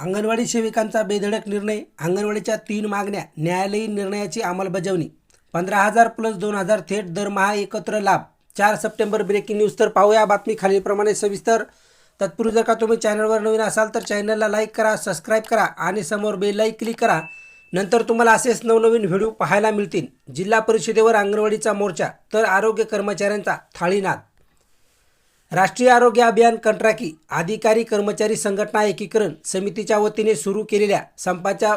अंगणवाडी सेविकांचा बेधडक निर्णय अंगणवाडीच्या तीन मागण्या न्यायालयीन निर्णयाची अंमलबजावणी. पंधरा हजार प्लस दोन हजार थेट दरमहा एकत्र लाभ. चार सप्टेंबर ब्रेकिंग न्यूज तर पाहूया. बातमी खालीलप्रमाणे सविस्तर. तत्पूर्वी जर का तुम्ही चॅनलवर नवीन असाल तर चॅनलला लाईक करा सबस्क्राईब करा आणि समोर बेललाही क्लिक करा. नंतर तुम्हाला असेच नवनवीन व्हिडिओ पाहायला मिळतील. जिल्हा परिषदेवर अंगणवाडीचा मोर्चा तर आरोग्य कर्मचाऱ्यांचा थाळीनाद. राष्ट्रीय आरोग्य अभियान कंत्राकी अधिकारी कर्मचारी संघटना एकीकरण समितीच्या वतीने सुरू केलेल्या संपाच्या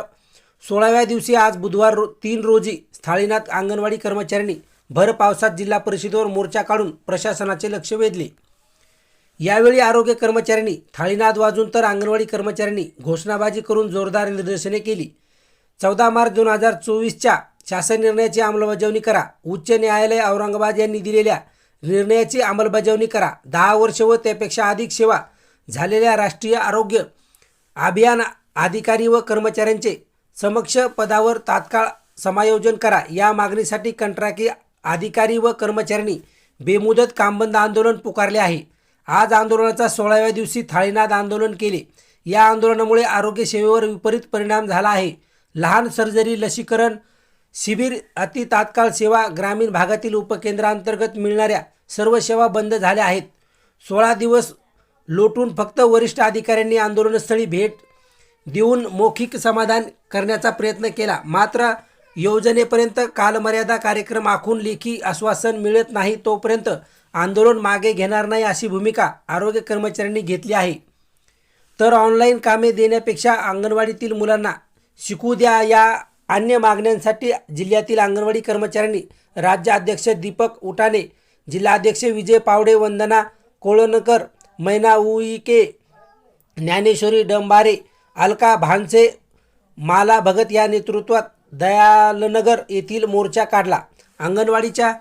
सोळाव्या दिवशी आज बुधवार रो तीन रोजी स्थाळीनाथ अंगणवाडी कर्मचाऱ्यांनी भर पावसात जिल्हा परिषदेवर मोर्चा काढून प्रशासनाचे लक्ष वेधले. यावेळी आरोग्य कर्मचाऱ्यांनी थाळीनाद वाजून तर अंगणवाडी कर्मचाऱ्यांनी घोषणाबाजी करून जोरदार निदर्शने केली. चौदा मार्च दोन हजार चोवीसच्या शासन निर्णयाची अंमलबजावणी करा. उच्च न्यायालय औरंगाबाद यांनी दिलेल्या निर्णयाची अंमलबजावणी करा. दहा वर्ष व त्यापेक्षा अधिक सेवा झालेल्या राष्ट्रीय आरोग्य अभियान अधिकारी व कर्मचाऱ्यांचे समक्ष पदावर तात्काळ समायोजन करा. या मागणीसाठी कंत्राटी अधिकारी व कर्मचाऱ्यांनी बेमुदत कामबंद आंदोलन पुकारले आहे. आज आंदोलनाचा सोळाव्या दिवशी थाळीनाद आंदोलन केले. या आंदोलनामुळे आरोग्य सेवेवर विपरीत परिणाम झाला आहे. लहान सर्जरी लसीकरण शिबिर अति तात्काळ सेवा ग्रामीण भागातील उपकेंद्रांतर्गत मिळणाऱ्या सर्व सेवा बंद झाल्या आहेत. सोळा दिवस लोटून फक्त वरिष्ठ अधिकाऱ्यांनी आंदोलनस्थळी भेट देऊन मौखिक समाधान करण्याचा प्रयत्न केला. मात्र योजनेपर्यंत कालमर्यादा कार्यक्रम आखून लेखी आश्वासन मिळत नाही तोपर्यंत आंदोलन मागे घेणार नाही अशी भूमिका आरोग्य कर्मचाऱ्यांनी घेतली आहे. तर ऑनलाईन कामे देण्यापेक्षा अंगणवाडीतील मुलांना शिकू द्या या अन्य मागण्यांसाठी जिल्ह्यातील अंगणवाडी कर्मचाऱ्यांनी राज्य अध्यक्ष दीपक उठाणे जिल्हाध्यक्ष विजय पावडे वंदना कोळनकर मैना उईके ज्ञानेश्वरी डंबारे अलका भानसे माला भगत या नेतृत्वात दयालनगर येथील मोर्चा काढला. अंगणवाडीच्या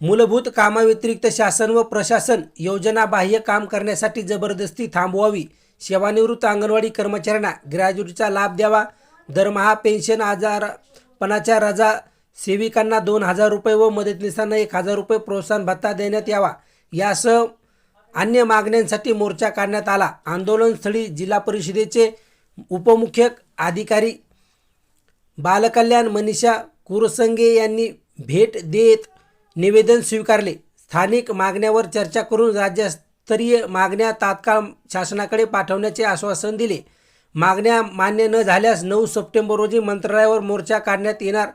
मूलभूत कामाव्यतिरिक्त शासन व प्रशासन योजनाबाह्य काम करण्यासाठी जबरदस्ती थांबवावी सेवानिवृत्त अंगणवाडी कर्मचाऱ्यांना ग्रॅज्युटीचा लाभ द्यावा दरमहा पेन्शन आजारपणाच्या रजा सेविकांना दोन हजार रुपये व मदतनीसांना एक हजार रुपये प्रोत्साहन भत्ता देण्यात यावा. यासह अन्य मागण्यांसाठी मोर्चा काढण्यात आला. आंदोलनस्थळी जिल्हा परिषदेचे उपमुख्य अधिकारी बालकल्याण मनीषा कुरसंगे यांनी भेट देत निवेदन स्वीकारले. स्थानिक मागण्यावर चर्चा करून राज्यस्तरीय मागण्या तात्काळ शासनाकडे पाठवण्याचे आश्वासन दिले. मागण्या मान्य न झाल्यास नऊ सप्टेंबर रोजी मंत्रालयावर मोर्चा काढण्यात येणार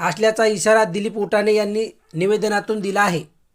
असल्याचा इशारा दिलीप उटाणे यांनी निवेदनातून दिला आहे.